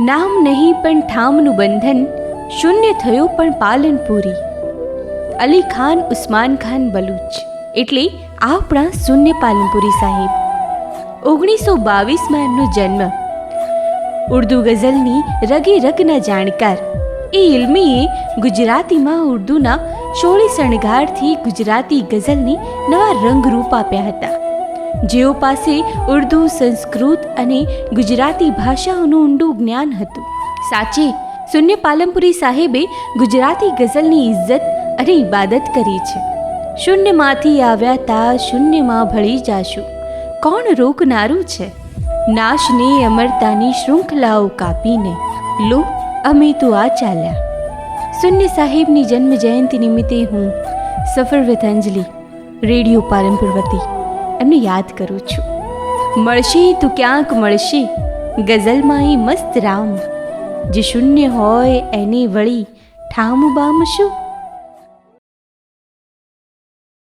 નામ નહીં પણ ઠામનું બંધન, શૂન્ય થયું પણ પાલનપુરી અલી ખાન ઉસ્માન ખાન બલુચ, એટલે આપણા શૂન્ય પાલનપુરી સાહેબ. ઓગણીસો બાવીસમાં એમનો જન્મ. ઉર્દુ ગઝલની રગે રગના જાણકાર. એ ઇલ્મીએ ગુજરાતીમાં ઉર્દુના શોળી શણગારથી ગુજરાતી ગઝલની નવા રંગરૂપ આપ્યા હતા. જેઓ પાસે ઉર્દુ, સંસ્કૃત અને ગુજરાતી ભાષાઓનું ઊંડું જ્ઞાન હતું. સાચે શૂન્ય પાલનપુરી સાહેબે ગુજરાતી ગઝલની ઇજ્જત અને ઇબાદત કરી છે. શૂન્યમાંથી આવ્યા તા, શૂન્યમાં ભળી જાશું. કોણ રોકનારું છે? નાશને, અમરતાની શૃંખલાઓ કાપીને. લો, અમે તો આ ચાલ્યા. શૂન્ય સાહેબની જન્મ જયંતિ નિમિત્તે હું સફર વિથ અંજલિ રેડિયો પારંપર વતી એમને યાદ કરું છું. મળશે તું ક્યાંક મળશે? ગઝલમાં એ મસ્ત રામ. જે શૂન્ય હોય એને વળી ઠામ બામ શું?